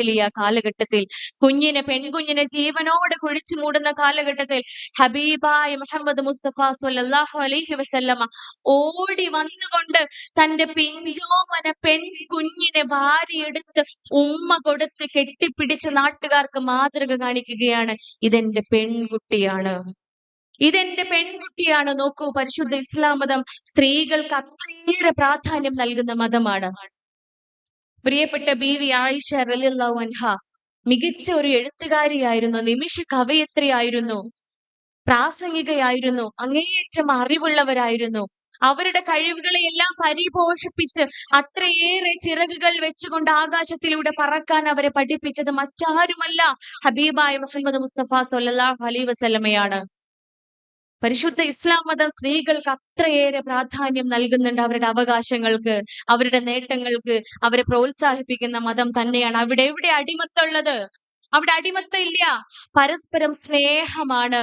ജാഹിലിയ കാലഘട്ടത്തിൽ. കുഞ്ഞിനെ പെൺകുഞ്ഞിനെ ജീവനോട് കുഴിച്ചു മൂടുന്ന കാലഘട്ടത്തിൽ ഹബീബായ മുഹമ്മദ് മുസ്തഫ സ്വല്ലല്ലാഹു അലൈഹി വസല്ലമ ഓടി വന്നുകൊണ്ട് തന്റെ പിഞ്ചോമന പെൺകുഞ്ഞിനെ വാരിയെടുത്ത് ഉമ്മ കൊടുത്ത് കെട്ടിപ്പിടിച്ച് നാട്ടുകാർക്ക് മാതൃക കാണിക്കുകയാണ്. ഇതെന്റെ പെൺകുട്ടിയാണ്. ഇതെന്റെ പെൺകുട്ടിയാണ്. നോക്കൂ പരിശുദ്ധ ഇസ്ലാം മതം സ്ത്രീകൾക്ക് അത്രയേറെ പ്രാധാന്യം നൽകുന്ന മതമാണ്. പ്രിയപ്പെട്ട ബി വി ആയിഷ അൻഹ മികച്ച ഒരു എഴുത്തുകാരിയായിരുന്നു നിമിഷ കവയത്രിയായിരുന്നു പ്രാസംഗികയായിരുന്നു അങ്ങേയറ്റം അറിവുള്ളവരായിരുന്നു. അവരുടെ കഴിവുകളെ എല്ലാം പരിപോഷിപ്പിച്ച് അത്രയേറെ ചിറകുകൾ വെച്ചുകൊണ്ട് ആകാശത്തിലൂടെ പറക്കാൻ അവരെ പഠിപ്പിച്ചത് മറ്റാരുമല്ല ഹബീബായ മുഹമ്മദ് മുസ്തഫ സല്ലല്ലാഹു അലൈഹി വസല്ലമയാണ്. പരിശുദ്ധ ഇസ്ലാം മതം സ്ത്രീകൾക്ക് അത്രയേറെ പ്രാധാന്യം നൽകുന്നുണ്ട് അവരുടെ അവകാശങ്ങൾക്ക് അവരുടെ നേട്ടങ്ങൾക്ക് അവരെ പ്രോത്സാഹിപ്പിക്കുന്ന മതം തന്നെയാണ്. അവിടെ എവിടെ അടിമത്തുള്ളത്? അവിടെ അടിമത്ത ഇല്ല. പരസ്പരം സ്നേഹമാണ്.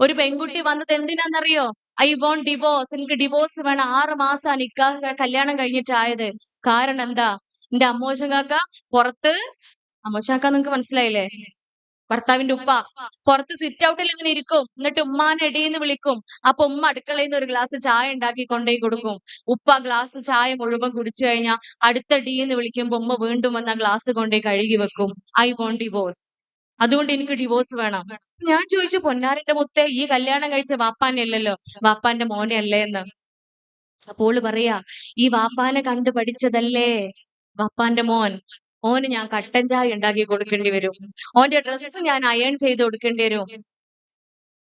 ഒരു പെൺകുട്ടി വന്നത് എന്തിനാന്നറിയോ? I want divorce. എനിക്ക് ഡിവോഴ്സ് വേണം. ആറ് മാസം നിക്കാഹ് കല്യാണം കഴിഞ്ഞിട്ടായത്. കാരണം എന്താ? എന്റെ അമ്മോശങ്കാക്ക പുറത്ത് അമ്മോശൻ കാക്ക നിങ്ങക്ക് മനസ്സിലായില്ലേ? ഭർത്താവിന്റെ ഉപ്പ പുറത്ത് സിറ്റ് ഔട്ടിൽ ഇങ്ങനെ ഇരിക്കും. എന്നിട്ട് ഉമ്മാനെ എടീന്ന് വിളിക്കും. അപ്പൊ ഉമ്മ അടുക്കളയിൽ നിന്ന് ഒരു ഗ്ലാസ് ചായ ഉണ്ടാക്കി കൊണ്ടുപോയി കൊടുക്കും. ഉപ്പ ഗ്ലാസ് ചായ മുഴുവൻ കുടിച്ചു കഴിഞ്ഞാൽ അടുത്ത ഡീന്ന് വിളിക്കുമ്പോ ഉമ്മ വീണ്ടും വന്ന ഗ്ലാസ് കൊണ്ടുപോയി കഴുകി വെക്കും. ഐ വോണ്ട് ഡിവോഴ്സ് അതുകൊണ്ട് എനിക്ക് ഡിവോഴ്സ് വേണം. ഞാൻ ചോദിച്ചു പൊന്നാരന്റെ മുത്തെ ഈ കല്യാണം കഴിച്ച വാപ്പാനെ അല്ലല്ലോ? വാപ്പാന്റെ മോനെ അല്ലേ എന്ന്? അപ്പോൾ പറയാ ഈ വാപ്പാനെ കണ്ടു പഠിച്ചതല്ലേ? വാപ്പാന്റെ മോൻ. ഓന് ഞാൻ കട്ടൻ ചായ ഉണ്ടാക്കി കൊടുക്കേണ്ടി വരും. ഓന്റെ ഡ്രസ്സ് ഞാൻ അയൺ ചെയ്ത് കൊടുക്കേണ്ടി വരും.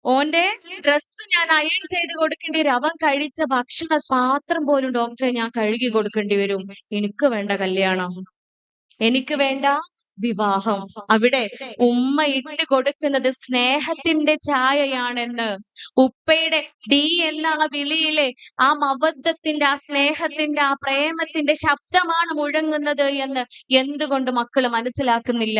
ഓന്റെ ഡ്രസ്സ് ഞാൻ അയൺ ചെയ്ത് കൊടുക്കേണ്ടി വരും. അവൻ കഴിച്ച ഭക്ഷണ പാത്രം പോലും ഡോക്ടറെ ഞാൻ കഴുകി കൊടുക്കേണ്ടി വരും. എനിക്ക് വേണ്ട കല്യാണം. എനിക്ക് വേണ്ട വിവാഹം. അവിടെ ഉമ്മ ഇട്ട് കൊടുക്കുന്നത് സ്നേഹത്തിന്റെ ചായയാണെന്ന് ഉപ്പയുടെ ഡി എന്ന ആ വിളിയിലെ ആ മബദ്ധത്തിന്റെ ആ സ്നേഹത്തിന്റെ ആ പ്രേമത്തിന്റെ ശബ്ദമാണ് മുഴങ്ങുന്നത് എന്ന് എന്തുകൊണ്ട് മക്കൾ മനസ്സിലാക്കുന്നില്ല?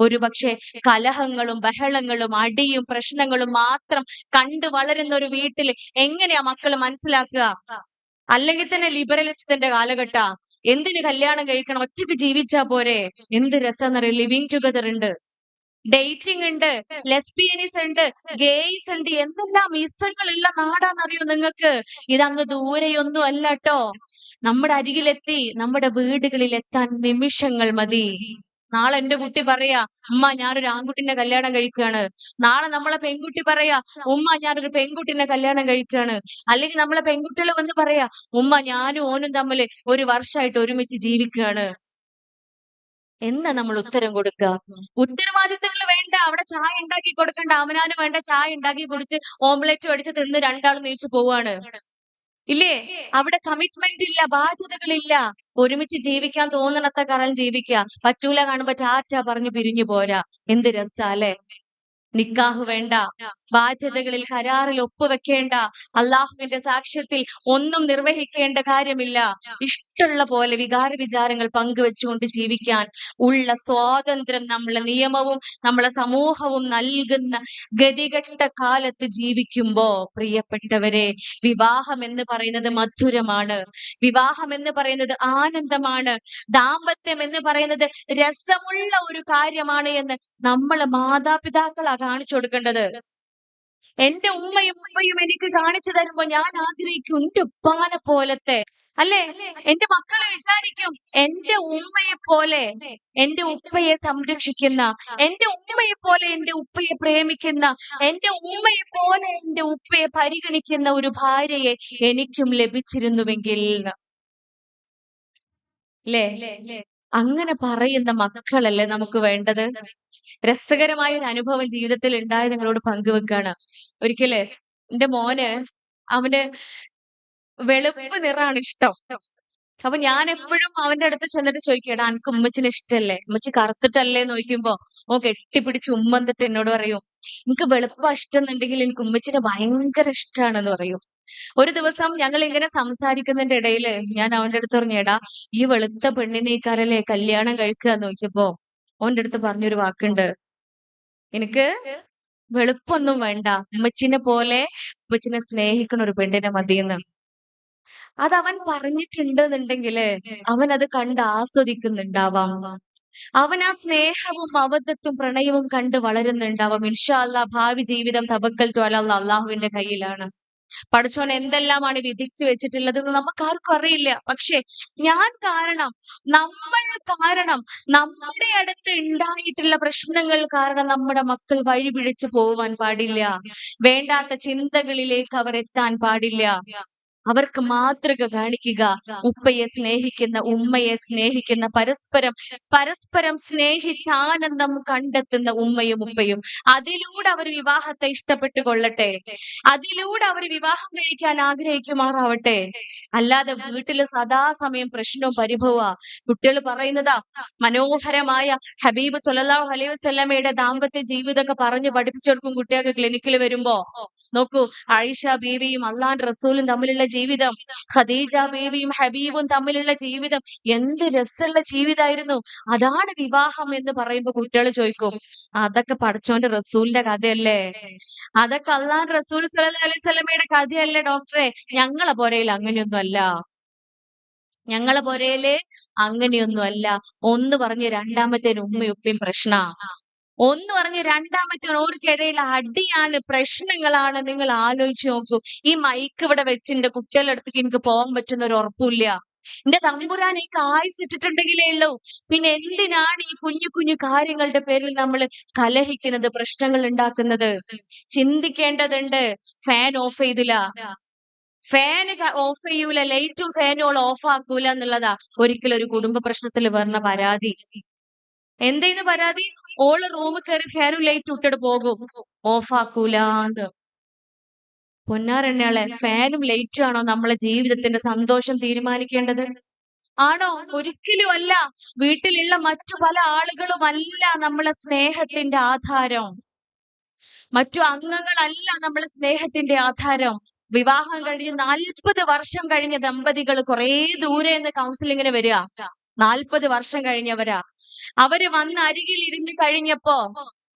ഒരുപക്ഷെ കലഹങ്ങളും ബഹളങ്ങളും അടിയും പ്രശ്നങ്ങളും മാത്രം കണ്ടു വളരുന്ന ഒരു വീട്ടിൽ എങ്ങനെയാ മക്കൾ മനസ്സിലാക്കുക? അല്ലെങ്കിൽ തന്നെ ലിബറലിസത്തിന്റെ കാലഘട്ട. എന്തിന് കല്യാണം കഴിക്കണം? ഒറ്റയ്ക്ക് ജീവിച്ചാ പോരെ? എന്ത് രസമെന്നറിയ? ലിവിങ് ടുഗദർ ഉണ്ട്. ഡേറ്റിംഗ് ഉണ്ട്. ലെസ്ബിയനിസ് ഉണ്ട്. ഗേയ്സ് ഉണ്ട്. എന്തെല്ലാം ഇസങ്ങളുള്ള നാടാന്നറിയോ നിങ്ങൾക്ക്? ഇതങ്ങ് ദൂരെയൊന്നും അല്ല കേട്ടോ നമ്മുടെ അരികിലെത്തി. നമ്മുടെ വീടുകളിൽ എത്താൻ നിമിഷങ്ങൾ മതി. നാളെ എന്റെ കുട്ടി പറയാ ഉമ്മ ഞാനൊരു ആൺകുട്ടിന്റെ കല്യാണം കഴിക്കുകയാണ് നാളെ നമ്മളെ പെൺകുട്ടി പറയാ ഉമ്മ ഞാനൊരു പെൺകുട്ടിനെ കല്യാണം കഴിക്കുകയാണ് അല്ലെങ്കിൽ നമ്മളെ പെൺകുട്ടികൾ വന്ന് പറയാ ഉമ്മ ഞാനും ഓനും തമ്മിൽ ഒരു വർഷമായിട്ട് ഒരുമിച്ച് ജീവിക്കുകയാണ് എന്താ നമ്മൾ ഉത്തരം കൊടുക്കുക ഉത്തരവാദിത്തങ്ങൾ വേണ്ട. അവിടെ ചായ ഉണ്ടാക്കി കൊടുക്കണ്ട. അവനാനും വേണ്ട ചായ ഉണ്ടാക്കി കുടിച്ച് ഓംലെറ്റ് അടിച്ച് തിന്ന് രണ്ടാളും നീച്ചു പോവാണ്. ഇല്ലേ? അവിടെ കമ്മിറ്റ്മെന്റ് ഇല്ല ബാധ്യതകളില്ല. ഒരുമിച്ച് ജീവിക്കാൻ തോന്നണത്ത കാലം ജീവിക്കുക. പറ്റൂല കാണുമ്പോ ടാറ്റ പറഞ്ഞു പിരിഞ്ഞു പോരാ. എന്ത് രസാ അല്ലെ? നിക്കാഹ് വേണ്ട. ബാധ്യതകളിൽ കരാറിൽ ഒപ്പുവെക്കേണ്ട. അള്ളാഹുവിന്റെ സാക്ഷ്യത്തിൽ ഒന്നും നിർവഹിക്കേണ്ട കാര്യമില്ല. ഇഷ്ടമുള്ള പോലെ വികാര വിചാരങ്ങൾ പങ്കുവെച്ചുകൊണ്ട് ജീവിക്കാൻ ഉള്ള സ്വാതന്ത്ര്യം നമ്മളെ നിയമവും നമ്മളെ സമൂഹവും നൽകുന്ന ഗതികെട്ട കാലത്ത് ജീവിക്കുമ്പോ പ്രിയപ്പെട്ടവരെ വിവാഹം എന്ന് പറയുന്നത് മധുരമാണ്. വിവാഹം എന്ന് പറയുന്നത് ആനന്ദമാണ്. ദാമ്പത്യം എന്ന് പറയുന്നത് രസമുള്ള ഒരു കാര്യമാണ് എന്ന് നമ്മൾ മാതാപിതാക്കളാ കാണിച്ചു കൊടുക്കേണ്ടത്. എന്റെ ഉമ്മയും ഉമ്മയും എനിക്ക് കാണിച്ചു തരുമ്പോ ഞാൻ ആഗ്രഹിക്കും എന്റെ ഉപ്പാനെ പോലത്തെ. അല്ലേ? എന്റെ മക്കളെ വിചാരിക്കും എന്റെ ഉമ്മയെ പോലെ എന്റെ ഉപ്പയെ സംരക്ഷിക്കുന്ന എന്റെ ഉമ്മയെ പോലെ എന്റെ ഉപ്പയെ പ്രേമിക്കുന്ന എന്റെ ഉമ്മയെ പോലെ എന്റെ ഉപ്പയെ പരിഗണിക്കുന്ന ഒരു ഭാര്യയെ എനിക്കും ലഭിച്ചിരുന്നുവെങ്കിൽ. എന്ന്. അങ്ങനെ പറയുന്ന മക്കളല്ലേ നമുക്ക് വേണ്ടത്? രസകരമായ ഒരു അനുഭവം ജീവിതത്തിൽ ഉണ്ടായത് നിങ്ങളോട് പങ്കുവെക്കാണ്. ഒരിക്കൽ എന്റെ മോന് അവന് വെളുപ്പ് നിറാണ് ഇഷ്ടം. അപ്പൊ ഞാൻ എപ്പോഴും അവന്റെ അടുത്ത് ചെന്നിട്ട് ചോദിക്കടാ എനിക്ക് ഉമ്മച്ചിന് ഇഷ്ടല്ലേ? ഉമ്മച്ചി കറുത്തിട്ടല്ലേ? എന്ന് ചോദിക്കുമ്പോ ഓ കെട്ടിപ്പിടിച്ച് ഉമ്മന്നിട്ട് എന്നോട് പറയും എനിക്ക് വെളുപ്പ് ഇഷ്ടം എന്നുണ്ടെങ്കിൽ എനിക്ക് ഉമ്മച്ചിനെ ഭയങ്കര ഇഷ്ടാണെന്ന് പറയും. ഒരു ദിവസം ഞങ്ങൾ ഇങ്ങനെ സംസാരിക്കുന്നതിന്റെ ഇടയിൽ ഞാൻ അവന്റെ അടുത്ത് പറഞ്ഞേടാ ഈ വെളുത്ത പെണ്ണിനേക്കാരല്ലേ കല്യാണം കഴിക്കുക എന്ന് ചോദിച്ചപ്പോ ഓന്റെ അടുത്ത് പറഞ്ഞൊരു വാക്കുണ്ട്. എനിക്ക് വെളുപ്പൊന്നും വേണ്ട. ഉമ്മച്ചിനെ പോലെ ഉമ്മച്ചിനെ സ്നേഹിക്കണ ഒരു പെണ്ണിനെ മതിയെന്ന്. അത് അവൻ പറഞ്ഞിട്ടുണ്ട് എന്നുണ്ടെങ്കിൽ അവൻ അത് കണ്ട് ആസ്വദിക്കുന്നുണ്ടാവാം. അവൻ ആ സ്നേഹവും അബദ്ധത്തും പ്രണയവും കണ്ട് വളരുന്നുണ്ടാവും. ഇൻഷാ അല്ലാ ഭാവി ജീവിതം തവക്കൽ അലല്ല അള്ളാഹുവിന്റെ കയ്യിലാണ്. പടച്ചോൻ എന്തെല്ലാമാണ് വിധിച്ചു വെച്ചിട്ടുള്ളത് എന്ന് നമുക്ക് ആർക്കും അറിയില്ല. പക്ഷെ ഞാൻ കാരണം നമ്മൾ കാരണം നമ്മുടെ അടുത്ത് ഉണ്ടായിട്ടുള്ള പ്രശ്നങ്ങൾ കാരണം നമ്മുടെ മക്കൾ വഴി പിഴിച്ചു പോവാൻ പാടില്ല. വേണ്ടാത്ത ചിന്തകളിലേക്ക് അവർ എത്താൻ പാടില്ല. അവർക്ക് മാതൃക കാണിക്കുക ഉപ്പയെ സ്നേഹിക്കുന്ന ഉമ്മയെ സ്നേഹിക്കുന്ന പരസ്പരം പരസ്പരം സ്നേഹിച്ച് ആനന്ദം കണ്ടെത്തുന്ന ഉമ്മയും ഉപ്പയും. അതിലൂടെ അവർ വിവാഹത്തെ ഇഷ്ടപ്പെട്ടു കൊള്ളട്ടെ. അതിലൂടെ അവർ വിവാഹം കഴിക്കാൻ ആഗ്രഹിക്കുമാറാവട്ടെ. അല്ലാതെ വീട്ടിൽ സദാസമയം പ്രശ്നവും പരിഭവ കുട്ടികൾ പറയുന്നതാ മനോഹരമായ ഹബീബ് സുലല്ലാ അലൈഹി വസല്ലമയുടെ ദാമ്പത്യ ജീവിതമൊക്കെ പറഞ്ഞു പഠിപ്പിച്ചു കൊടുക്കും കുട്ടികൾക്ക് ക്ലിനിക്കിൽ വരുമ്പോ. നോക്കൂ ആയിഷ ബീവിയും അള്ളാൻ റസൂലും തമ്മിലുള്ള ജീവിതം. ഖദീജ ബീവിയും ഹബീബും തമ്മിലുള്ള ജീവിതം എന്ത് രസമുള്ള ജീവിതമായിരുന്നു അതാണ് വിവാഹം എന്ന് പറയുമ്പോൾ കുട്ടികൾ ചോദിക്കും അതൊക്കെ പഠിച്ചോന്റെ റസൂലിന്റെ കഥയല്ലേ? അതൊക്കെ അള്ളാൻ റസൂൽ സല്ലല്ലാഹു അലൈഹി കഥയല്ലേ ഡോക്ടറെ? ഞങ്ങളെ പോരയിൽ അങ്ങനെയൊന്നും അല്ല ഞങ്ങളെ പോരയിൽ അങ്ങനെയൊന്നും അല്ല ഒന്ന് പറഞ്ഞ് രണ്ടാമത്തെ ഉമ്മയും ഉപ്പയും പ്രശ്ന. ഒന്ന് പറഞ്ഞ് രണ്ടാമത്തെ ഓർക്കിടയിൽ അടിയാണ് പ്രശ്നങ്ങളാണ് നിങ്ങൾ ആലോചിച്ച് നോക്കൂ. ഈ മൈക്ക് ഇവിടെ വെച്ച് എന്റെ കുട്ടികളുടെ അടുത്തേക്ക് എനിക്ക് പോകാൻ പറ്റുന്ന ഒരു ഉറപ്പില്ല എന്റെ തമ്പുരാൻ ഈ ആയുസ് ഇട്ടിട്ടുണ്ടെങ്കിലേ ഉള്ളൂ. പിന്നെ എന്തിനാണ് ഈ കുഞ്ഞു കുഞ്ഞു കാര്യങ്ങളുടെ പേരിൽ നമ്മൾ കലഹിക്കുന്നത് പ്രശ്നങ്ങൾ ഉണ്ടാക്കുന്നത്? ചിന്തിക്കേണ്ടതുണ്ട്. ഫാൻ ഓഫ് ചെയ്തില്ല. ഫാന് ഓഫ് ചെയ്യൂല. ലൈറ്റും ഫാനും ഓൾ ഓഫ് ആക്കൂല എന്നുള്ളതാ. ഒരിക്കലും ഒരു കുടുംബ പ്രശ്നത്തിൽ വരുന്ന പരാതി. എന്തേന്ന് പരാതി? ഓൾ റൂമിൽ കയറി ഫാനും ലൈറ്റ് ഇട്ടിട്ട് പോകും. ഓഫ് ആക്കൂലാന്ന് പൊന്നാരെണ്ണയാളെ ഫാനും ലൈറ്റും ആണോ നമ്മളെ ജീവിതത്തിന്റെ സന്തോഷം തീരുമാനിക്കേണ്ടത്? ആണോ? ഒരിക്കലും അല്ല. വീട്ടിലുള്ള മറ്റു പല ആളുകളും അല്ല നമ്മളെ സ്നേഹത്തിന്റെ ആധാരം. മറ്റു അംഗങ്ങളല്ല നമ്മളെ സ്നേഹത്തിന്റെ ആധാരം. വിവാഹം കഴിഞ്ഞ് നാൽപ്പത് വർഷം കഴിഞ്ഞ ദമ്പതികൾ കുറെ ദൂരെ നിന്ന് കൗൺസിലിങ്ങിന് വരിക. നാൽപ്പത് വർഷം കഴിഞ്ഞവരാ. അവർ വന്ന് അരികിൽ ഇരുന്ന് കഴിഞ്ഞപ്പോ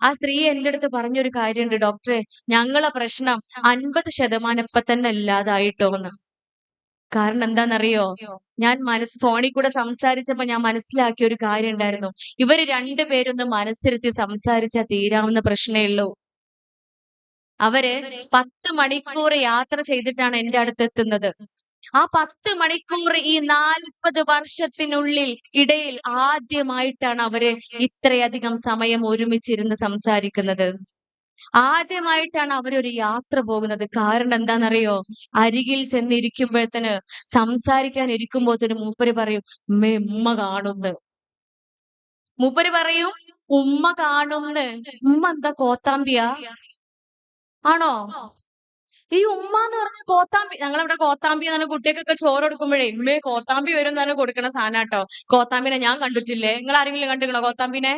ആ സ്ത്രീ എന്റെ അടുത്ത് പറഞ്ഞൊരു കാര്യമുണ്ട് ഡോക്ടറെ. ഞങ്ങളെ പ്രശ്നം അൻപത് ശതമാനം ഇപ്പൊ തന്നെ ഇല്ലാതായിട്ടോന്ന്. കാരണം എന്താണെന്നറിയോ ഞാൻ മനസ്സ് ഫോണിൽ കൂടെ സംസാരിച്ചപ്പോ ഞാൻ മനസ്സിലാക്കിയ ഒരു കാര്യം ഉണ്ടായിരുന്നു ഇവർ രണ്ടുപേരൊന്ന് മനസ്സിരുത്തി സംസാരിച്ചാൽ തീരാവുന്ന പ്രശ്നമേ ഉള്ളൂ. അവർ പത്ത് മണിക്കൂർ യാത്ര ചെയ്തിട്ടാണ് എന്റെ അടുത്ത് എത്തുന്നത് ആ പത്ത് മണിക്കൂർ ഈ നാൽപ്പത് വർഷത്തിനുള്ളിൽ ഇടയിൽ ആദ്യമായിട്ടാണ് അവർ ഇത്രയധികം സമയം ഒരുമിച്ചിരുന്ന് സംസാരിക്കുന്നത്. ആദ്യമായിട്ടാണ് അവരൊരു യാത്ര പോകുന്നത്. കാരണം എന്താണെന്നറിയോ? അരികിൽ ചെന്നിരിക്കുമ്പോഴത്തേന് സംസാരിക്കാൻ ഇരിക്കുമ്പോഴത്തേന് മൂപ്പര് പറയും ഉമ്മേ ഉമ്മ കാണുന്ന്. മൂപ്പര് പറയും ഉമ്മ കാണുന്ന്. ഉമ്മ എന്താ കോത്താമ്പിയാ? ആണോ? ഈ ഉമ്മ എന്ന് പറഞ്ഞ കോത്താമ്പി ഞങ്ങളിവിടെ കോത്താമ്പി എന്നാണ് കുട്ടികൾക്കൊക്കെ ചോറ് കൊടുക്കുമ്പോഴേ ഉമ്മയെ കോത്താമ്പി വരും എന്നാണ് കൊടുക്കണ സാധനാട്ടോ കോത്താമ്പിനെ ഞാൻ കണ്ടിട്ടില്ലേ? നിങ്ങൾ ആരെങ്കിലും കണ്ടിക്കണോ കോത്താമ്പിനെ?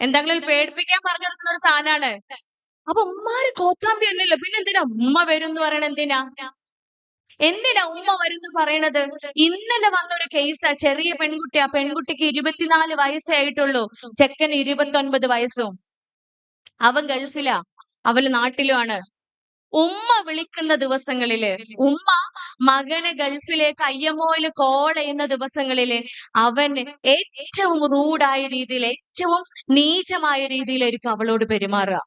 എന്തെങ്കിലും പേടിപ്പിക്കാൻ പറഞ്ഞു കൊടുക്കുന്ന ഒരു സാധനമാണ് അപ്പൊ ഉമ്മാര് കോത്താമ്പി അല്ലല്ലോ. പിന്നെ എന്തിനാ? ഉമ്മ വരും എന്ന് പറയണ എന്തിനാ? എന്തിനാ ഉമ്മ വരും എന്ന് പറയണത്? ഇന്നലെ വന്ന ഒരു കേസാ ചെറിയ പെൺകുട്ടി ആ പെൺകുട്ടിക്ക് ഇരുപത്തിനാല് വയസ്സേ ആയിട്ടുള്ളൂ. ചെക്കന് ഇരുപത്തൊൻപത് വയസ്സും. അവൻ ഗൾഫിലാ. അവൾ നാട്ടിലുമാണ്. ഉമ്മ വിളിക്കുന്ന ദിവസങ്ങളിൽ ഉമ്മ മകനെ ഗൾഫിലേക്ക് ഐഎംഒയിൽ കോൾ ചെയ്യുന്ന ദിവസങ്ങളിൽ അവൻ ഏറ്റവും റൂഡായ രീതിയിൽ ഏറ്റവും നീചമായ രീതിയിലായിരിക്കും അവളോട് പെരുമാറുക.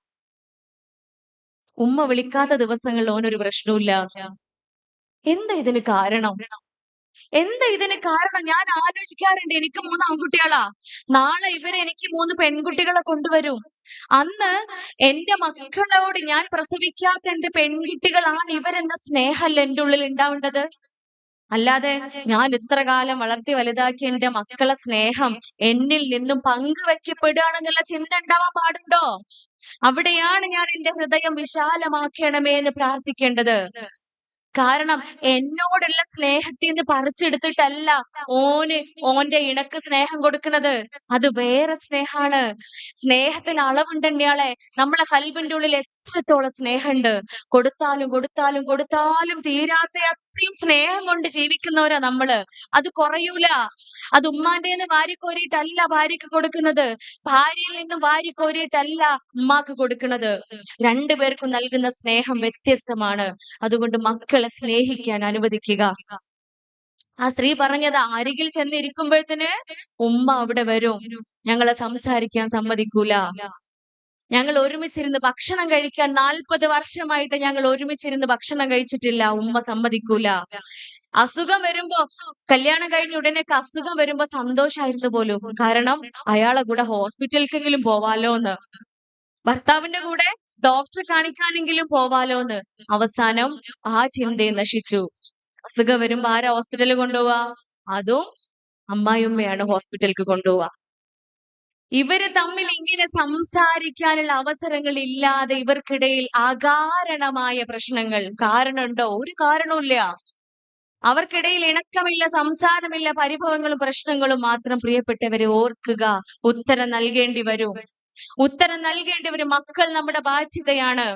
ഉമ്മ വിളിക്കാത്ത ദിവസങ്ങളിൽ ഓനൊരു പ്രശ്നമില്ല എന്താ ഇതിന് കാരണം? എന്താ ഇതിന് കാരണം? ഞാൻ ആലോചിക്കാറുണ്ട് എനിക്ക് മൂന്ന് ആൺകുട്ടികളാ. നാളെ ഇവരെ എനിക്ക് മൂന്ന് പെൺകുട്ടികളെ കൊണ്ടുവരും. അന്ന് എന്റെ മക്കളോട് ഞാൻ പ്രസവിക്കാത്ത എന്റെ പെൺകുട്ടികളാണ് ഇവരെന്ന സ്നേഹമല്ല എന്റെ ഉള്ളിൽ ഉണ്ടാവേണ്ടത് അല്ലാതെ ഞാൻ ഇത്ര കാലം വളർത്തി വലുതാക്കിയ എന്റെ മക്കളെ സ്നേഹം എന്നിൽ നിന്നും പങ്കുവെക്കപ്പെടുകയാണെന്നുള്ള ചിന്ത ഉണ്ടാവാൻ പാടുണ്ടോ? അവിടെയാണ് ഞാൻ എന്റെ ഹൃദയം വിശാലമാക്കണമേ എന്ന് പ്രാർത്ഥിക്കേണ്ടത്. കാരണം എന്നോടുള്ള സ്നേഹത്തിൽ നിന്ന് പറിച്ചെടുത്തിട്ടല്ല ഓന് ഓന്റെ ഇണക്ക് സ്നേഹം കൊടുക്കുന്നത് അത് വേറെ സ്നേഹാണ്. സ്നേഹത്തിന് അളവുണ്ടെന്നയാളെ നമ്മളെ ഹൽബിന്റെ ഉള്ളിൽ എത്രത്തോളം സ്നേഹമുണ്ട് കൊടുത്താലും കൊടുത്താലും കൊടുത്താലും തീരാത്ത അത്രയും സ്നേഹം കൊണ്ട് ജീവിക്കുന്നവരാ നമ്മൾ. അത് കുറയൂല. അത് ഉമ്മാന്റെന്ന് വാരി കോരിയിട്ടല്ല ഭാര്യക്ക് കൊടുക്കുന്നത്. ഭാര്യയിൽ നിന്നും വാരി കോരിയിട്ടല്ല ഉമ്മാക്ക് കൊടുക്കുന്നത് രണ്ടുപേർക്കും നൽകുന്ന സ്നേഹം വ്യത്യസ്തമാണ്. അതുകൊണ്ട് മക്കളെ സ്നേഹിക്കാൻ അനുവദിക്കുക. ആ സ്ത്രീ പറഞ്ഞത് അരികിൽ ചെന്നിരിക്കുമ്പോഴത്തേന് ഉമ്മ അവിടെ വരും. ഞങ്ങളെ സംസാരിക്കാൻ സമ്മതിക്കൂല. ഞങ്ങൾ ഒരുമിച്ചിരുന്ന് ഭക്ഷണം കഴിക്കാൻ നാൽപ്പത് വർഷമായിട്ട് ഞങ്ങൾ ഒരുമിച്ചിരുന്ന് ഭക്ഷണം കഴിച്ചിട്ടില്ല. ഉമ്മ സമ്മതിക്കൂല. അസുഖം വരുമ്പോ കല്യാണം കഴിഞ്ഞ ഉടനെ അസുഖം വരുമ്പോ സന്തോഷായിരുന്നു പോലും. കാരണം അയാളെ കൂടെ ഹോസ്പിറ്റലിലേക്കെങ്കിലും പോവാലോ എന്ന് ഭർത്താവിന്റെ കൂടെ ഡോക്ടറെ കാണിക്കാനെങ്കിലും പോവാലോ എന്ന് അവസാനം ആ ചിന്തയും നശിച്ചു. അസുഖം വരുമ്പോ ആരാ ഹോസ്പിറ്റലിൽ കൊണ്ടുപോവാ? അതും അമ്മായിയമ്മയാണ് ഹോസ്പിറ്റലിലേക്ക് കൊണ്ടുപോവാ. ഇവർ തമ്മിൽ ഇങ്ങനെ സംസാരിക്കാനുള്ള അവസരങ്ങൾ ഇല്ലാതെ ഇവർക്കിടയിൽ അകാരണമായ പ്രശ്നങ്ങൾ. കാരണമുണ്ടോ? ഒരു കാരണവുമില്ല അവർക്കിടയിൽ ഇണക്കമില്ല സംസാരമില്ല പരിഭവങ്ങളും പ്രശ്നങ്ങളും മാത്രം പ്രിയപ്പെട്ടവരെ ഓർക്കുക. ഉത്തരം നൽകേണ്ടി വരും. ഉത്തരം നൽകേണ്ട ഒരു മക്കൾ നമ്മുടെ ബാധ്യതയാണ്.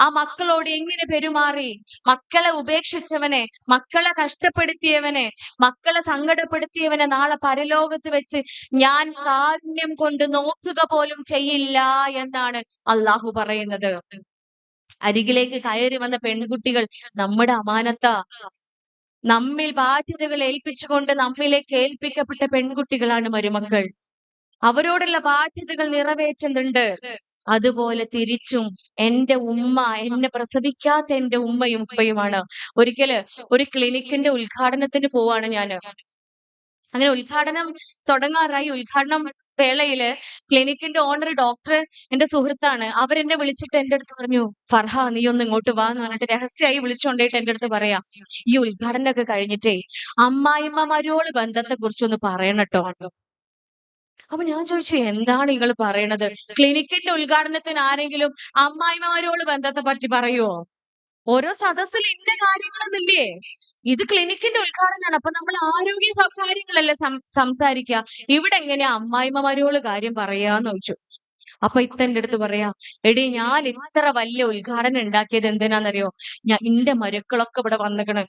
ആ മക്കളോട് എങ്ങനെ പെരുമാറി? മക്കളെ ഉപേക്ഷിച്ചവനെ മക്കളെ കഷ്ടപ്പെടുത്തിയവനെ മക്കളെ സങ്കടപ്പെടുത്തിയവനെ നാളെ പരലോകത്ത് വെച്ച് ഞാൻ കാരുണ്യം കൊണ്ട് നോക്കുക പോലും ചെയ്യില്ല എന്നാണ് അള്ളാഹു പറയുന്നത്. അരികിലേക്ക് കയറി വന്ന പെൺകുട്ടികൾ നമ്മുടെ അമാനത്ത നമ്മിൽ ബാധ്യതകൾ ഏൽപ്പിച്ചുകൊണ്ട് നമ്മിലേക്ക് ഏൽപ്പിക്കപ്പെട്ട പെൺകുട്ടികളാണ് മരുമക്കൾ. അവരോടുള്ള ബാധ്യതകൾ നിറവേറ്റുന്നുണ്ട്. അതുപോലെ തിരിച്ചും എന്റെ ഉമ്മ എന്നെ പ്രസവിക്കാത്ത എന്റെ ഉമ്മയും ഉപ്പയുമാണ്. ഒരിക്കൽ ഒരു ക്ലിനിക്കിന്റെ ഉദ്ഘാടനത്തിന് പോവാണ് ഞാൻ അങ്ങനെ ഉദ്ഘാടനം തുടങ്ങാറായി. ഉദ്ഘാടനം വേളയിൽ ക്ലിനിക്കിന്റെ ഓണർ ഡോക്ടർ എന്റെ സുഹൃത്താണ്. അവരെന്നെ വിളിച്ചിട്ട് എന്റെ അടുത്ത് പറഞ്ഞു ഫർഹ നീ ഒന്ന് ഇങ്ങോട്ട് വാ എന്ന് പറഞ്ഞിട്ട് രഹസ്യമായി വിളിച്ചുകൊണ്ടേട്ട് എന്റെ അടുത്ത് പറയാം. ഈ ഉദ്ഘാടനം ഒക്കെ കഴിഞ്ഞിട്ടേ അമ്മായിമ്മമാരോട് ബന്ധത്തെ കുറിച്ചൊന്ന് പറയണട്ടോ അപ്പൊ ഞാൻ ചോദിച്ചു എന്താണ് നിങ്ങൾ പറയണത്? ക്ലിനിക്കിന്റെ ഉദ്ഘാടനത്തിന് ആരെങ്കിലും അമ്മായിമാരോട് ബന്ധത്തെ പറ്റി പറയുവോ? ഓരോ സദസ്സിൽ ഇന്ന കാര്യങ്ങളൊന്നില്ലേ ഇത് ക്ലിനിക്കിന്റെ ഉദ്ഘാടനമാണ്. അപ്പൊ നമ്മൾ ആരോഗ്യ സൗകര്യങ്ങളല്ലേ കാര്യങ്ങളല്ലേ സംസാരിക്കുക. ഇവിടെ എങ്ങനെയാ അമ്മായിമ്മമാരോട് കാര്യം പറയാന്ന് ചോദിച്ചു. അപ്പൊ ഇത്തന്റെ അടുത്ത് പറയാ എടി ഞാൻ ഇത്ര വലിയ ഉദ്ഘാടനം ഉണ്ടാക്കിയത് എന്തിനാന്നറിയോ? ഞാൻ ഇന്റെ മരുക്കളൊക്കെ ഇവിടെ വന്നിക്കണ്.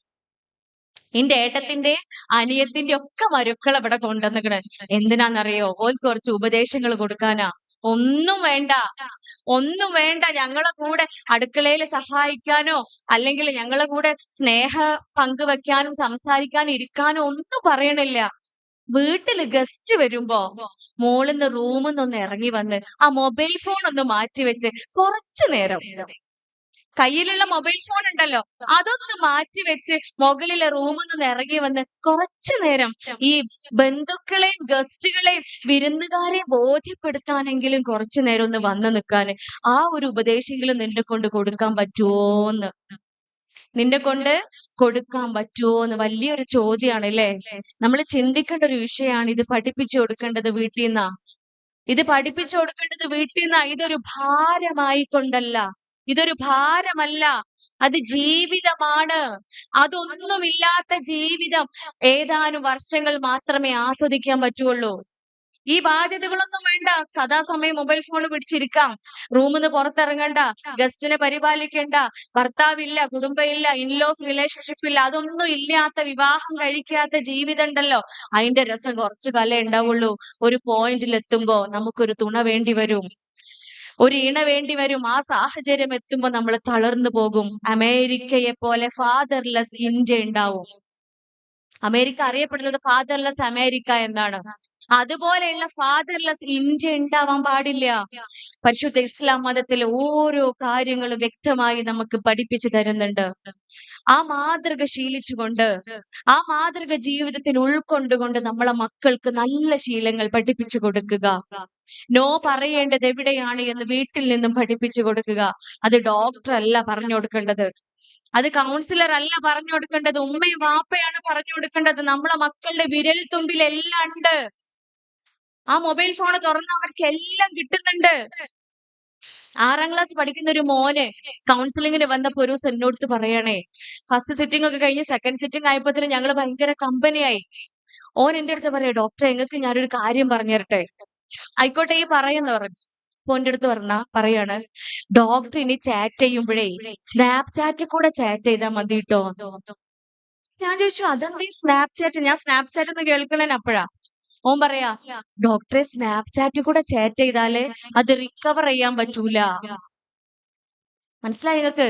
എന്റെ ഏട്ടത്തിന്റെ അനിയത്തിന്റെ ഒക്കെ മരുക്കൾ ഇവിടെ കൊണ്ടുവന്നിക്കണ്. എന്തിനാന്നറിയോ? ഓൽക്ക് കുറച്ച് ഉപദേശങ്ങൾ കൊടുക്കാനാ. ഒന്നും വേണ്ട. ഒന്നും വേണ്ട. ഞങ്ങളെ കൂടെ അടുക്കളയിൽ സഹായിക്കാനോ അല്ലെങ്കിൽ ഞങ്ങളെ കൂടെ സ്നേഹ പങ്കുവെക്കാനും സംസാരിക്കാനും ഇരിക്കാനോ ഒന്നും പറയണില്ല. വീട്ടിൽ ഗസ്റ്റ് വരുമ്പോ മോളിന്ന് റൂമിൽ നിന്ന് ഇറങ്ങി വന്ന് ആ മൊബൈൽ ഫോൺ ഒന്ന് മാറ്റി വെച്ച് കുറച്ചു നേരം. കയ്യിലുള്ള മൊബൈൽ ഫോൺ ഉണ്ടല്ലോ. അതൊന്ന് മാറ്റി വെച്ച് മുകളിലെ റൂമിൽ നിന്ന് ഇറങ്ങി വന്ന് കുറച്ചു നേരം ഈ ബന്ധുക്കളെയും ഗസ്റ്റുകളെയും വിരുന്നുകാരെയും ബോധ്യപ്പെടുത്താനെങ്കിലും കുറച്ചു നേരം ഒന്ന് വന്നു നിൽക്കാന് ആ ഒരു ഉപദേശമെങ്കിലും നിന്നെ കൊണ്ട് കൊടുക്കാൻ പറ്റുമോന്ന് നിന്നെ കൊണ്ട് കൊടുക്കാൻ പറ്റുമോ എന്ന് വലിയൊരു ചോദ്യമാണ് അല്ലേ നമ്മൾ ചിന്തിക്കേണ്ട ഒരു വിഷയമാണ് ഇത് പഠിപ്പിച്ചു കൊടുക്കേണ്ടത് വീട്ടിൽ നിന്നാ ഇത് പഠിപ്പിച്ചു കൊടുക്കേണ്ടത് വീട്ടിൽ നിന്നാ ഇതൊരു ഭാരമായി കൊണ്ടല്ല ഇതൊരു ഭാരമല്ല. അത് ജീവിതമാണ്. അതൊന്നുമില്ലാത്ത ജീവിതം. ഏതാനും വർഷങ്ങൾ മാത്രമേ ആസ്വദിക്കാൻ പറ്റുള്ളൂ. ഈ ബാധ്യതകളൊന്നും വേണ്ട. സദാസമയം മൊബൈൽ ഫോൺ പിടിച്ചിരിക്കാം. റൂമിൽ നിന്ന് പുറത്തിറങ്ങണ്ട. ഗസ്റ്റിനെ പരിപാലിക്കണ്ട. ഭർത്താവില്ല കുടുംബമില്ല ഇൻലോസ് റിലേഷൻഷിപ്പ് ഇല്ല. അതൊന്നും ഇല്ലാത്ത വിവാഹം കഴിക്കാത്ത ജീവിതം ഉണ്ടല്ലോ അതിന്റെ രസം കുറച്ചു കാലേ ഉണ്ടാവുള്ളൂ. ഒരു പോയിന്റിൽ എത്തുമ്പോ നമുക്കൊരു തുണ വേണ്ടി വരും. ഒരു ഇണ വേണ്ടി വരും. ആ സാഹചര്യം എത്തുമ്പോ നമ്മൾ തളർന്നു പോകും. അമേരിക്കയെ പോലെ ഫാദർലെസ് ഇന്ത്യ ഉണ്ടാവും. അമേരിക്ക അറിയപ്പെടുന്നത് ഫാദർലെസ് അമേരിക്ക എന്നാണ്. അതുപോലെയുള്ള ഫാദർലെസ് ഇന്ത്യ ഉണ്ടാവാൻ പാടില്ല. പരിശുദ്ധ ഇസ്ലാം മതത്തിലെ ഓരോ കാര്യങ്ങളും വ്യക്തമായി നമുക്ക് പഠിപ്പിച്ചു തരുന്നുണ്ട്. ആ മാതൃക ശീലിച്ചുകൊണ്ട് ആ മാതൃക ജീവിതത്തിൽ ഉൾക്കൊണ്ടുകൊണ്ട് നമ്മളെ മക്കൾക്ക് നല്ല ശീലങ്ങൾ പഠിപ്പിച്ചു കൊടുക്കുക. നോ പറയേണ്ടത് എവിടെയാണ് എന്ന് വീട്ടിൽ നിന്നും പഠിപ്പിച്ചു കൊടുക്കുക. അത് ഡോക്ടർ അല്ല പറഞ്ഞു കൊടുക്കേണ്ടത്. അത് കൗൺസിലർ അല്ല പറഞ്ഞു കൊടുക്കേണ്ടത്. ഉമ്മയും വാപ്പയാണ് പറഞ്ഞു കൊടുക്കേണ്ടത്. നമ്മളെ മക്കളുടെ വിരൽ തുമ്പിൽ എല്ലാം ഉണ്ട്. ആ മൊബൈൽ ഫോൺ തുറന്ന് അവർക്ക് എല്ലാം കിട്ടുന്നുണ്ട്. ആറാം ക്ലാസ് പഠിക്കുന്ന ഒരു മോന് കൗൺസിലിങ്ങിന് വന്നപ്പോ ഒരു ദിവസം എന്നോടുത്ത് പറയണേ ഫസ്റ്റ് സിറ്റിംഗ് ഒക്കെ കഴിഞ്ഞ് സെക്കൻഡ് സിറ്റിംഗ് ആയപ്പോഴത്തേനും ഞങ്ങൾ ഭയങ്കര കമ്പനിയായി ഓൻ എന്റെ അടുത്ത് പറയാ ഡോക്ടർ എങ്ങക്ക് ഞാനൊരു കാര്യം പറഞ്ഞു തരട്ടെ? ആയിക്കോട്ടെ ഈ പറയെന്ന് പറഞ്ഞു. ഫോന്റെ അടുത്ത് പറഞ്ഞ പറയാണ് ഡോക്ടർ ഇനി ചാറ്റ് ചെയ്യുമ്പോഴേ സ്നാപ് ചാറ്റ് കൂടെ ചാറ്റ് ചെയ്താൽ മതി കേട്ടോ ഞാൻ ചോദിച്ചു അതെന്താ സ്നാപ് ചാറ്റ് ഞാൻ സ്നാപ് ചാറ്റ് എന്ന് കേൾക്കണേന് അപ്പോഴാ? ഓൻ പറയാ ഡോക്ടറെ സ്നാപ് ചാറ്റിൽ കൂടെ ചാറ്റ് ചെയ്താൽ അത് റിക്കവർ ചെയ്യാൻ പറ്റൂല. മനസ്സിലായി നിങ്ങൾക്ക്?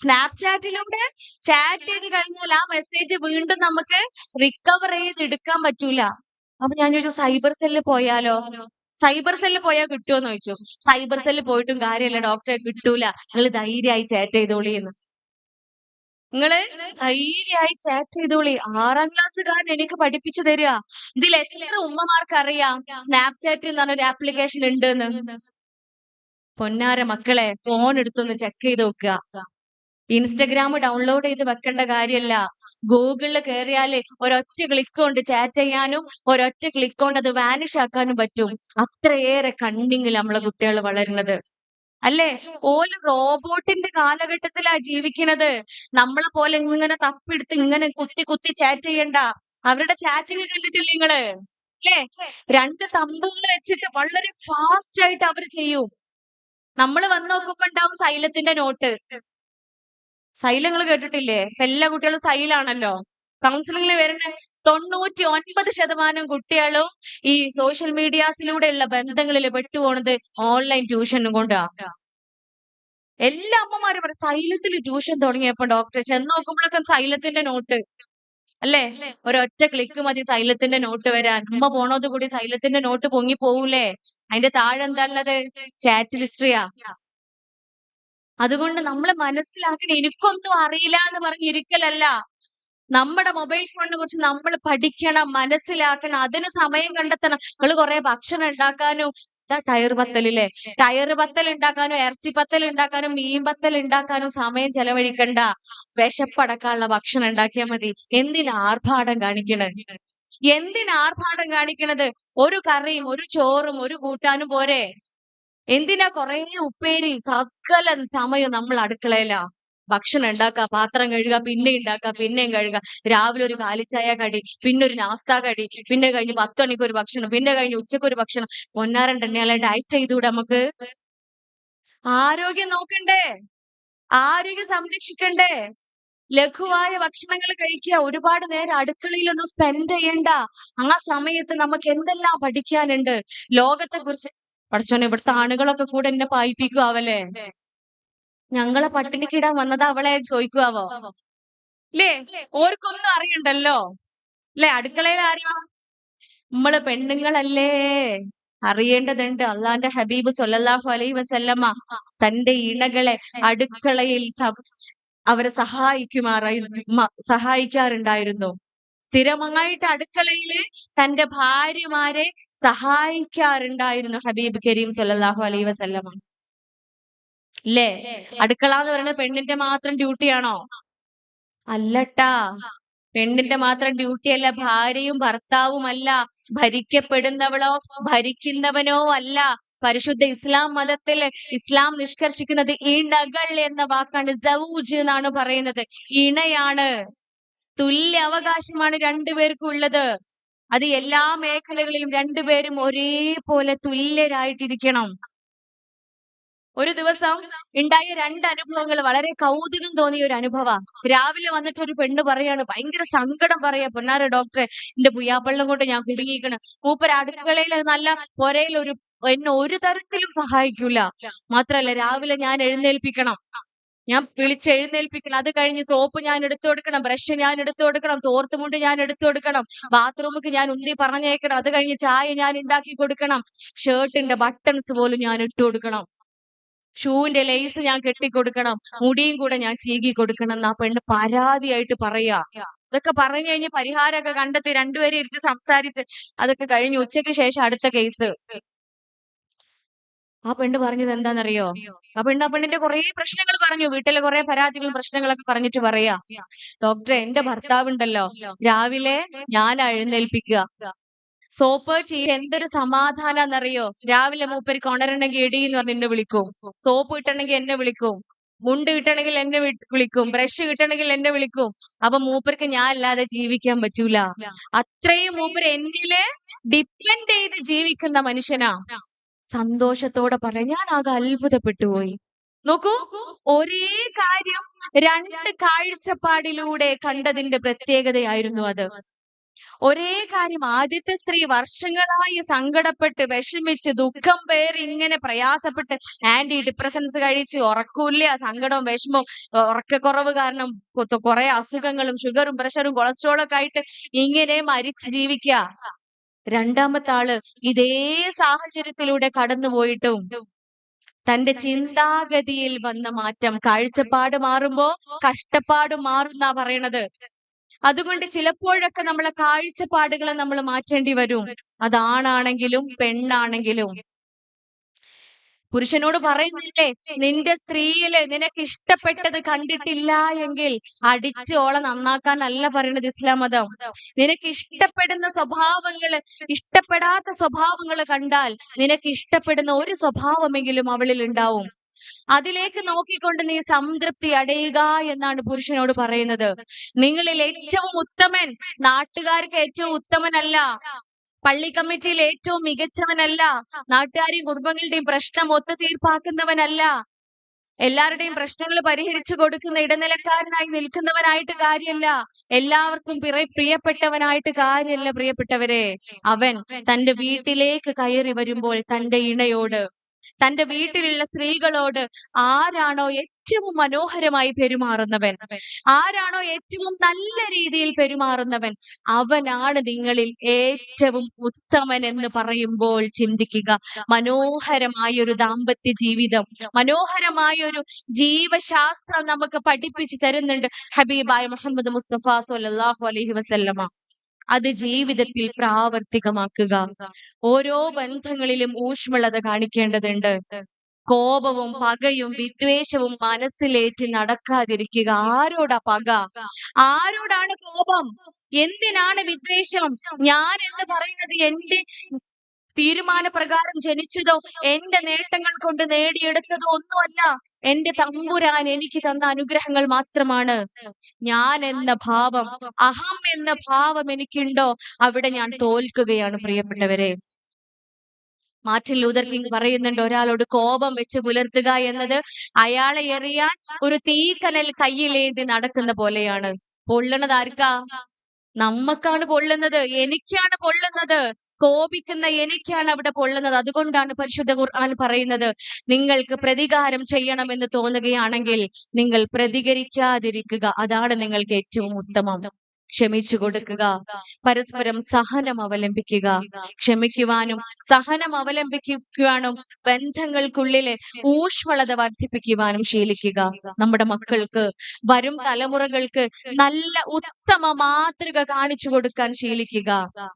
സ്നാപ്ചാറ്റിലൂടെ ചാറ്റ് ചെയ്ത് കഴിഞ്ഞാൽ ആ മെസ്സേജ് വീണ്ടും നമുക്ക് റിക്കവർ ചെയ്ത് എടുക്കാൻ പറ്റൂല. അപ്പൊ ഞാൻ ചോദിച്ചു സൈബർ സെല്ലിൽ പോയാലോ? സൈബർ സെല്ലിൽ പോയാൽ കിട്ടുമോ എന്ന് ചോദിച്ചു. സൈബർ സെല്ലിൽ പോയിട്ടും കാര്യമില്ല ഡോക്ടറെ കിട്ടൂല. നിങ്ങൾ ധൈര്യമായി ചാറ്റ് ചെയ്തോളി എന്ന് നിങ്ങൾ ധൈര്യമായി ചാറ്റ് ചെയ്തോളി. ആറാം ക്ലാസ്സുകാരൻ എനിക്ക് പഠിപ്പിച്ചു തരിക. ഇതിൽ എത്ര ഉമ്മമാർക്ക് അറിയാം? സ്നാപ്ചാറ്റ് എന്ന് പറഞ്ഞൊരു ആപ്ലിക്കേഷൻ ഉണ്ട് എന്ന് പൊന്നാര മക്കളെ ഫോൺ എടുത്തൊന്ന് ചെക്ക് ചെയ്ത് നോക്കുക. ഇൻസ്റ്റഗ്രാം ഡൗൺലോഡ് ചെയ്ത് വെക്കേണ്ട കാര്യമല്ല ഗൂഗിളിൽ കയറിയാൽ ഒരൊറ്റ ക്ലിക്ക് കൊണ്ട് ചാറ്റ് ചെയ്യാനും ഒരൊറ്റ ക്ലിക്ക് കൊണ്ട് അത് വാനിഷ് ആക്കാനും പറ്റും. അത്രയേറെ കണ്ണിങ്ങിൽ നമ്മളെ കുട്ടികൾ വളരുന്നത്. അല്ലേ? ഓൽ റോബോട്ടിന്റെ കാലഘട്ടത്തിലാ ജീവിക്കണത്. നമ്മളെ പോലെ ഇങ്ങനെ തപ്പിടുത്ത് ഇങ്ങനെ കുത്തി കുത്തി ചാറ്റ് ചെയ്യണ്ട. അവരുടെ ചാറ്റിങ് കണ്ടിട്ടില്ലേ നിങ്ങൾ? അല്ലേ? രണ്ട് തമ്പുകൾ വെച്ചിട്ട് വളരെ ഫാസ്റ്റ് ആയിട്ട് അവർ ചെയ്യും. നമ്മൾ വന്ന് നോക്കുമ്പോ ഉണ്ടാവും സൈലത്തിന്റെ നോട്ട്. സൈലങ്ങൾ കേട്ടിട്ടില്ലേ? എല്ലാ കുട്ടികളും സൈലാണല്ലോ. കൗൺസിലിംഗിൽ വരുന്ന തൊണ്ണൂറ്റി ഒൻപത് ശതമാനം കുട്ടികളും ഈ സോഷ്യൽ മീഡിയാസിലൂടെയുള്ള ബന്ധങ്ങളിൽ പെട്ടുപോണത് ഓൺലൈൻ ട്യൂഷനും കൊണ്ടാണ് എല്ലാ അമ്മമാരും പറയും സൈലത്തിൽ ട്യൂഷൻ തുടങ്ങിയപ്പോ ഡോക്ടർ ചെന്ന് നോക്കുമ്പോഴൊക്കെ സൈലത്തിന്റെ നോട്ട് അല്ലേ? ഒരൊറ്റ ക്ലിക്ക് മതി സൈലത്തിന്റെ നോട്ട് വരാൻ. അമ്മ പോണോത് കൂടി സൈലത്തിന്റെ നോട്ട് പൊങ്ങി പോവൂലേ? അതിന്റെ താഴെ എന്താണുള്ളത്? ചാറ്റ് ഹിസ്റ്ററിയാ അതുകൊണ്ട് നമ്മൾ മനസ്സിലാക്കണം എനിക്കൊന്നും അറിയില്ല എന്ന് പറഞ്ഞ് ഇരിക്കലല്ല. നമ്മുടെ മൊബൈൽ ഫോണിനെ കുറിച്ച് നമ്മൾ പഠിക്കണം മനസ്സിലാക്കണം അതിന് സമയം കണ്ടെത്തണം. നിങ്ങൾ കുറെ ഭക്ഷണം ഉണ്ടാക്കാനും ടയർ പത്തലില്ലേ? ടയർ പത്തൽ ഉണ്ടാക്കാനും ഇറച്ചി പത്തൽ ഉണ്ടാക്കാനും മീൻ പത്തൽ ഉണ്ടാക്കാനും സമയം ചെലവഴിക്കണ്ട. വിശപ്പടക്കാനുള്ള ഭക്ഷണം ഉണ്ടാക്കിയാൽ മതി. എന്തിന് ആർഭാടം കാണിക്കണേ? എന്തിന് ആർഭാടം കാണിക്കണത്? ഒരു കറിയും ഒരു ചോറും ഒരു കൂട്ടാനും പോരെ. എന്തിനാ കൊറേ ഉപ്പേരി സകല സമയം നമ്മൾ അടുക്കളയിലാ? ഭക്ഷണം ഉണ്ടാക്കുക പാത്രം കഴുകുക പിന്നെ ഉണ്ടാക്കുക പിന്നെയും കഴുകുക. രാവിലെ ഒരു കാലിച്ചായ കടി പിന്നെ ഒരു നാസ്ത കടി പിന്നെ കഴിഞ്ഞ് പത്ത് മണിക്ക് ഒരു ഭക്ഷണം പിന്നെ കഴിഞ്ഞ് ഉച്ചയ്ക്ക് ഒരു ഭക്ഷണം. പൊന്നാരണ്ടെണ്ണയാലെ ഡയറ്റ് ചെയ്തുകൂടെ നമുക്ക്? ആരോഗ്യം നോക്കണ്ടേ? ആരോഗ്യം സംരക്ഷിക്കണ്ടേ? ലഘുവായ ഭക്ഷണങ്ങൾ കഴിക്കുക. ഒരുപാട് നേരം അടുക്കളയിലൊന്നും സ്പെൻഡ് ചെയ്യണ്ട. ആ സമയത്ത് നമുക്ക് എന്തെല്ലാം പഠിക്കാനുണ്ട്? ലോകത്തെ കുറിച്ച് പഠിച്ചോനെ ഇവിടുത്തെ ആണുകളൊക്കെ കൂടെ എന്നെ പായിപ്പിക്കുവാവല്ലേ ഞങ്ങളെ പട്ടിണിക്കിടാൻ വന്നത് അവളെ ചോദിക്കുവാവോ? ല്ലേ ഓർക്കൊന്നും അറിയണ്ടല്ലോ. ല്ലേ അടുക്കളയിൽ ആരാ? നമ്മൾ പെണ്ണുങ്ങളല്ലേ. അറിയേണ്ടതുണ്ട്. അള്ളാന്റെ ഹബീബ് സൊല്ലാഹു അലൈ വസല്ലമ തന്റെ ഇണകളെ അടുക്കളയിൽ അവരെ സഹായിക്കുമാറായി സഹായിക്കാറുണ്ടായിരുന്നു. സ്ഥിരമായിട്ട് അടുക്കളയിൽ തന്റെ ഭാര്യമാരെ സഹായിക്കാറുണ്ടായിരുന്നു ഹബീബ് കരീം സൊല്ലാഹു അലൈ വസല്ലമ. ഇല്ലേ? അടുക്കള എന്ന് പറയുന്നത് പെണ്ണിന്റെ മാത്രം ഡ്യൂട്ടിയാണോ അല്ലട്ടാ. പെണ്ണിന്റെ മാത്രം ഡ്യൂട്ടി അല്ല ഭാര്യയും ഭർത്താവുമല്ല ഭരിക്കപ്പെടുന്നവളോ ഭരിക്കുന്നവനോ അല്ല. പരിശുദ്ധ ഇസ്ലാം മതത്തിൽ ഇസ്ലാം നിഷ്കർഷിക്കുന്നത് ഇണകൾ എന്ന വാക്കാണ് സൗജ് എന്നാണ് പറയുന്നത്. ഇണയാണ്. തുല്യ അവകാശമാണ് രണ്ടുപേർക്കും ഉള്ളത്. അത് എല്ലാ മേഖലകളിലും രണ്ടുപേരും ഒരേപോലെ തുല്യരായിട്ടിരിക്കണം. ഒരു ദിവസം ഉണ്ടായ രണ്ട് അനുഭവങ്ങൾ വളരെ കൗതുകം തോന്നിയ ഒരു അനുഭവമാണ് രാവിലെ വന്നിട്ട് ഒരു പെണ്ണ് പറയാണ് ഭയങ്കര സങ്കടം പറയാ പൊന്നാര ഡോക്ടറെ എന്റെ പുയ്യാപ്പള്ളം കൊണ്ട് ഞാൻ കുടുങ്ങിയിരിക്കണം. മൂപ്പർ അടുക്കളയിൽ നല്ല പുരയിൽ ഒരു എന്നെ ഒരു തരത്തിലും സഹായിക്കൂല. മാത്രല്ല രാവിലെ ഞാൻ എഴുന്നേൽപ്പിക്കണം. ഞാൻ വിളിച്ച് എഴുന്നേൽപ്പിക്കണം. അത് കഴിഞ്ഞ് സോപ്പ് ഞാൻ എടുത്തു കൊടുക്കണം. ബ്രഷ് ഞാൻ എടുത്തു കൊടുക്കണം. തോർത്തുമുണ്ട് ഞാൻ എടുത്തു കൊടുക്കണം. ബാത്റൂമിക്ക് ഞാൻ ഉന്തി പറഞ്ഞേക്കണം. അത് കഴിഞ്ഞ് ചായ ഞാൻ ഉണ്ടാക്കി കൊടുക്കണം. ഷർട്ടിന്റെ ബട്ടൺസ് പോലും ഞാൻ ഇട്ടു കൊടുക്കണം. ഷൂവിന്റെ ലേസ് ഞാൻ കെട്ടിക്കൊടുക്കണം മുടിയും കൂടെ ഞാൻ ചീകി കൊടുക്കണം എന്ന് ആ പെണ്ണ് പരാതിയായിട്ട് പറയാ. ഇതൊക്കെ പറഞ്ഞു കഴിഞ്ഞ് പരിഹാരമൊക്കെ കണ്ടെത്തി രണ്ടുപേരും ഇരുത്തി സംസാരിച്ച് അതൊക്കെ കഴിഞ്ഞ് ഉച്ചയ്ക്ക് ശേഷം അടുത്ത കേസ്. ആ പെണ്ണ് പറഞ്ഞത് എന്താണെന്നറിയോ? ആ പെണ്ണ് ആ പെണ്ണിന്റെ കുറെ പ്രശ്നങ്ങൾ പറഞ്ഞു. വീട്ടിലെ കുറെ പരാതികളും പ്രശ്നങ്ങളൊക്കെ പറഞ്ഞിട്ട് പറയാ. ഡോക്ടറെ എന്റെ ഭർത്താവ് ഉണ്ടല്ലോ രാവിലെ ഞാൻ എഴുന്നേൽപ്പിക്കുക. സോപ്പ് ചെയ്യ എന്തൊരു സമാധാനാന്നറിയോ? രാവിലെ മൂപ്പര് ഉണരണമെങ്കിൽ എടി എന്ന് പറഞ്ഞ് എന്നെ വിളിക്കും. സോപ്പ് കിട്ടണമെങ്കിൽ എന്നെ വിളിക്കും. മുണ്ട് കിട്ടണമെങ്കിൽ എന്നെ വിളിക്കും. ബ്രഷ് കിട്ടണമെങ്കിൽ എന്നെ വിളിക്കും. അപ്പൊ മൂപ്പർക്ക് ഞാൻ അല്ലാതെ ജീവിക്കാൻ പറ്റൂല. അത്രയും മൂപ്പർ എന്നിൽ ഡിപ്പെൻഡ് ചെയ്ത് ജീവിക്കുന്ന മനുഷ്യനാ. സന്തോഷത്തോടെ പറയാം. ഞാൻ ആകെ അത്ഭുതപ്പെട്ടു പോയി. നോക്കൂ ഒരേ കാര്യം രണ്ട് കാഴ്ചപ്പാടിലൂടെ കണ്ടതിന്റെ പ്രത്യേകതയായിരുന്നു അത്. ഒരേ കാര്യം ആദ്യത്തെ സ്ത്രീ വർഷങ്ങളായി സങ്കടപ്പെട്ട് വിഷമിച്ച് ദുഃഖം പേറി ഇങ്ങനെ പ്രയാസപ്പെട്ട് ആന്റി ഡിപ്രസൻസ് കഴിച്ച് ഉറക്കൂല്ല സങ്കടവും വിഷമവും ഉറക്കക്കുറവ് കാരണം കുറെ അസുഖങ്ങളും ഷുഗറും പ്രഷറും കൊളസ്ട്രോളും ഒക്കെ ആയിട്ട് ഇങ്ങനെ മരിച്ച് ജീവിക്കുക രണ്ടാമത്തെ ആൾ ഇതേ സാഹചര്യത്തിലൂടെ കടന്നുപോയിട്ടും തന്റെ ചിന്താഗതിയിൽ വന്ന മാറ്റം കാഴ്ചപ്പാട് മാറുമ്പോ കഷ്ടപ്പാട് മാറുന്നാ പറയണത്. അതുകൊണ്ട് ചിലപ്പോഴൊക്കെ നമ്മളെ കാഴ്ചപ്പാടുകൾ നമ്മൾ മാറ്റേണ്ടി വരും. അതാണാണെങ്കിലും പെണ്ണാണെങ്കിലും. പുരുഷനോട് പറയുന്നില്ലേ നിന്റെ സ്ത്രീയിൽ നിനക്ക് ഇഷ്ടപ്പെട്ടത് കണ്ടിട്ടില്ല എങ്കിൽ അടിച്ച് ഓളെ നന്നാക്കാനല്ല പറയണത് ഇസ്ലാം മതം. നിനക്ക് ഇഷ്ടപ്പെടുന്ന സ്വഭാവങ്ങൾ ഇഷ്ടപ്പെടാത്ത സ്വഭാവങ്ങൾ കണ്ടാൽ നിനക്ക് ഇഷ്ടപ്പെടുന്ന ഒരു സ്വഭാവമെങ്കിലും അവളിൽ ഉണ്ടാവും അതിലേക്ക് നോക്കിക്കൊണ്ട് നീ സംതൃപ്തി അടയുക എന്നാണ് പുരുഷനോട് പറയുന്നത്. നിങ്ങളിൽ ഏറ്റവും ഉത്തമൻ നാട്ടുകാർക്ക് ഏറ്റവും ഉത്തമനല്ല പള്ളി കമ്മിറ്റിയിൽ ഏറ്റവും മികച്ചവനല്ല നാട്ടുകാരെയും കുടുംബങ്ങളുടെയും പ്രശ്നം ഒത്തു തീർപ്പാക്കുന്നവനല്ല എല്ലാവരുടെയും പ്രശ്നങ്ങൾ പരിഹരിച്ചു കൊടുക്കുന്ന ഇടനിലക്കാരനായി നിൽക്കുന്നവനായിട്ട് കാര്യമല്ല എല്ലാവർക്കും പ്രിയപ്പെട്ടവനായിട്ട് കാര്യമല്ല പ്രിയപ്പെട്ടവരെ. അവൻ തന്റെ വീട്ടിലേക്ക് കയറി വരുമ്പോൾ തന്റെ ഇണയോട് തന്റെ വീട്ടിലുള്ള സ്ത്രീകളോട് ആരാണോ ഏറ്റവും മനോഹരമായി പെരുമാറുന്നവൻ? ആരാണോ ഏറ്റവും നല്ല രീതിയിൽ പെരുമാറുന്നവൻ? അവനാണ് നിങ്ങളിൽ ഏറ്റവും ഉത്തമൻ എന്ന് പറയുമ്പോൾ ചിന്തിക്കുക. മനോഹരമായ ഒരു ദാമ്പത്യ ജീവിതം മനോഹരമായ ഒരു ജീവശാസ്ത്രം നമുക്ക് പഠിപ്പിച്ചു തരുന്നുണ്ട് ഹബീബായ മുഹമ്മദ് മുസ്തഫ സല്ലല്ലാഹു അലൈഹി വസല്ലമ. അത് ജീവിതത്തിൽ പ്രാവർത്തികമാക്കുക. ഓരോ ബന്ധങ്ങളിലും ഊഷ്മളത കാണിക്കേണ്ടതുണ്ട്. കോപവും പകയും വിദ്വേഷവും മനസ്സിലേറ്റി നടക്കാതിരിക്കുക. ആരോടാ പക? ആരോടാണ് കോപം? എന്തിനാണ് വിദ്വേഷം? ഞാൻ എന്ന് പറയുന്നത് എന്റെ തീരുമാനപ്രകാരം ജനിച്ചതോ എന്റെ നേട്ടങ്ങൾ കൊണ്ട് നേടിയെടുത്തതോ ഒന്നുമല്ല. എന്റെ തമ്പുരാൻ എനിക്ക് തന്ന അനുഗ്രഹങ്ങൾ മാത്രമാണ്. ഞാൻ എന്ന ഭാവം അഹം എന്ന ഭാവം എനിക്കുണ്ടോ? അവിടെ ഞാൻ തോൽക്കുകയാണ് പ്രിയപ്പെട്ടവരെ. മാർട്ടിൻ ലൂതർ കിങ് പറയുന്നുണ്ട് ഒരാളോട് കോപം വെച്ച് പുലർത്തുക എന്നത് അയാളെ എറിയാൻ ഒരു തീക്കനൽ കയ്യിലേന്തി നടക്കുന്ന പോലെയാണ്. പൊള്ളണത് ആർക്കാ? നമ്മക്കാണ് പൊള്ളുന്നത് എനിക്കാണ് പൊള്ളുന്നത്. കോപിക്കുന്ന എനിക്കാണ് അവിടെ പൊള്ളുന്നത്. അതുകൊണ്ടാണ് പരിശുദ്ധ ഖുർആൻ പറയുന്നത് നിങ്ങൾക്ക് പ്രതികാരം ചെയ്യണമെന്ന് തോന്നുകയാണെങ്കിൽ നിങ്ങൾ പ്രതികരിക്കാതിരിക്കുക. അതാണ് നിങ്ങൾക്ക് ഏറ്റവും ഉത്തമം. ക്ഷമിച്ചു കൊടുക്കുക. പരസ്പരം സഹനം അവലംബിക്കുക. ക്ഷമിക്കുവാനും സഹനം അവലംബിക്കുവാനും ബന്ധങ്ങൾക്കുള്ളിലെ ഊഷ്മളത വർദ്ധിപ്പിക്കുവാനും ശീലിക്കുക. നമ്മുടെ മക്കൾക്ക് വരും തലമുറകൾക്ക് നല്ല ഉത്തമ മാതൃക കാണിച്ചു കൊടുക്കാൻ ശീലിക്കുക.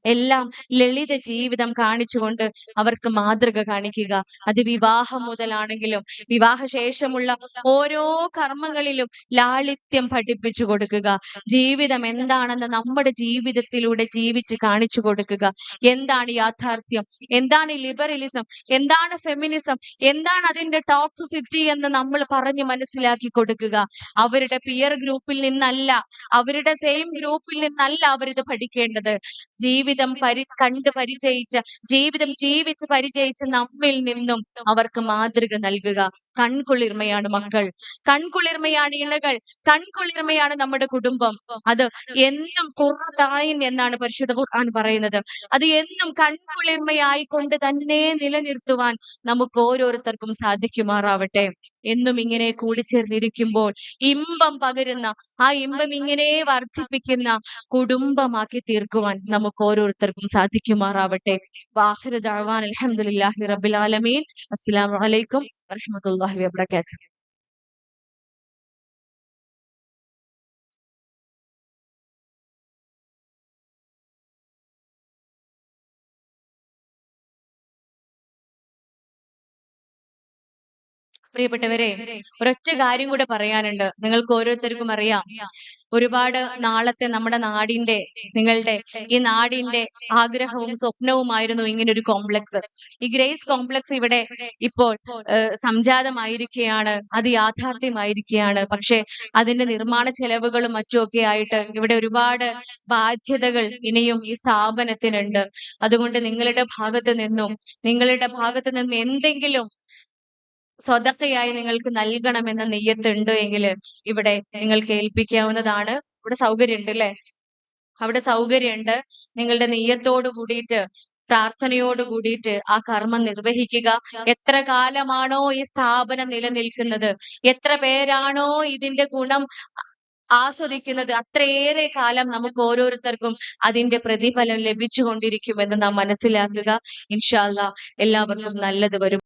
എല്ലാം ലളിത ജീവിതം കാണിച്ചുകൊണ്ട് അവർക്ക് മാതൃക കാണിക്കുക. അത് വിവാഹം മുതലാണെങ്കിലും വിവാഹശേഷമുള്ള ഓരോ കർമ്മങ്ങളിലും ലാളിത്യം പഠിപ്പിച്ചു കൊടുക്കുക. ജീവിതം എന്താണെന്ന് നമ്മുടെ ജീവിതത്തിലൂടെ ജീവിച്ച് കാണിച്ചു കൊടുക്കുക. എന്താണ് യാഥാർത്ഥ്യം? എന്താണ് ലിബറലിസം? എന്താണ് ഫെമിനിസം? എന്താണ് അതിന്റെ ടോക്സ് ടോക്സിസിറ്റി എന്ന് നമ്മൾ പറഞ്ഞ് മനസ്സിലാക്കി കൊടുക്കുക. അവരുടെ പിയർ ഗ്രൂപ്പിൽ നിന്നല്ല അവരുടെ സെയിം ഗ്രൂപ്പിൽ നിന്നല്ല അവരിത് പഠിക്കേണ്ടത്. ജീവിതം പരി കണ്ട് പരിചയിച്ച ജീവിതം ജീവിച്ച് പരിചയിച്ച നമ്മിൽ നിന്നും അവർക്ക് മാതൃക നൽകുക. കൺകുളിർമയാണ് മക്കൾ. കൺകുളിർമയാണ് ഇണകൾ. കൺകുളിർമയാണ് നമ്മുടെ കുടുംബം. അത് എന്നും കുറത്തായൻ എന്നാണ് പരിശുദ്ധ ഖുർആൻ പറയുന്നത്. അത് എന്നും കൺകുളിർമയായി കൊണ്ട് തന്നെ നിലനിർത്തുവാൻ നമുക്ക് ഓരോരുത്തർക്കും സാധിക്കുമാറാവട്ടെ. എന്നും ഇങ്ങനെ കൂടിച്ചേർന്നിരിക്കുമ്പോൾ ഇമ്പം പകരുന്ന ആ ഇമ്പം ഇങ്ങനെ വർദ്ധിപ്പിക്കുന്ന കുടുംബമാക്കി തീർക്കുവാൻ നമുക്ക് ഓരോരുത്തർക്കും സാധിക്കുമാറാവട്ടെ. വാഹിർ ദഅവാൻ അൽഹംദുലില്ലാഹി റബ്ബിൽ ആലമീൻ. അസ്സലാമു അലൈക്കും പ്രിയപ്പെട്ടവരെ ഒരൊറ്റ കാര്യം കൂടെ പറയാനുണ്ട്. നിങ്ങൾക്ക് ഓരോരുത്തർക്കും അറിയാം. ഒരുപാട് നാളത്തെ നമ്മുടെ നാടിന്റെ നിങ്ങളുടെ ഈ നാടിന്റെ ആഗ്രഹവും സ്വപ്നവുമായിരുന്നു ഇങ്ങനെ ഒരു കോംപ്ലക്സ് ഈ ഗ്രേസ് കോംപ്ലക്സ് ഇവിടെ ഇപ്പോൾ സംജാതമായിരിക്കുകയാണ് അത് യാഥാർത്ഥ്യമായിരിക്കുകയാണ് പക്ഷെ അതിന്റെ നിർമ്മാണ ചെലവുകളും മറ്റുമൊക്കെ ആയിട്ട് ഇവിടെ ഒരുപാട് ബാധ്യതകൾ ഇനിയും ഈ സ്ഥാപനത്തിനുണ്ട്. അതുകൊണ്ട് നിങ്ങളുടെ ഭാഗത്ത് നിന്നും നിങ്ങളുടെ ഭാഗത്ത് നിന്നും എന്തെങ്കിലും സ്വതക്കയായി നിങ്ങൾക്ക് നൽകണമെന്ന നെയ്യത്തുണ്ട് എങ്കിൽ ഇവിടെ നിങ്ങൾക്ക് ഏൽപ്പിക്കാവുന്നതാണ്. ഇവിടെ സൗകര്യമുണ്ട് അല്ലെ? അവിടെ സൗകര്യമുണ്ട്. നിങ്ങളുടെ നെയ്യത്തോട് കൂടിയിട്ട് പ്രാർത്ഥനയോട് കൂടിയിട്ട് ആ കർമ്മം നിർവഹിക്കുക. എത്ര കാലമാണോ ഈ സ്ഥാപനം നിലനിൽക്കുന്നത്? എത്ര പേരാണോ ഇതിന്റെ ഗുണം ആസ്വദിക്കുന്നത്? അത്രയേറെ കാലം നമുക്ക് ഓരോരുത്തർക്കും അതിന്റെ പ്രതിഫലം ലഭിച്ചുകൊണ്ടിരിക്കുമെന്ന് നാം മനസ്സിലാക്കുക. ഇൻഷാല്ല എല്ലാവർക്കും നല്ലത് വരും.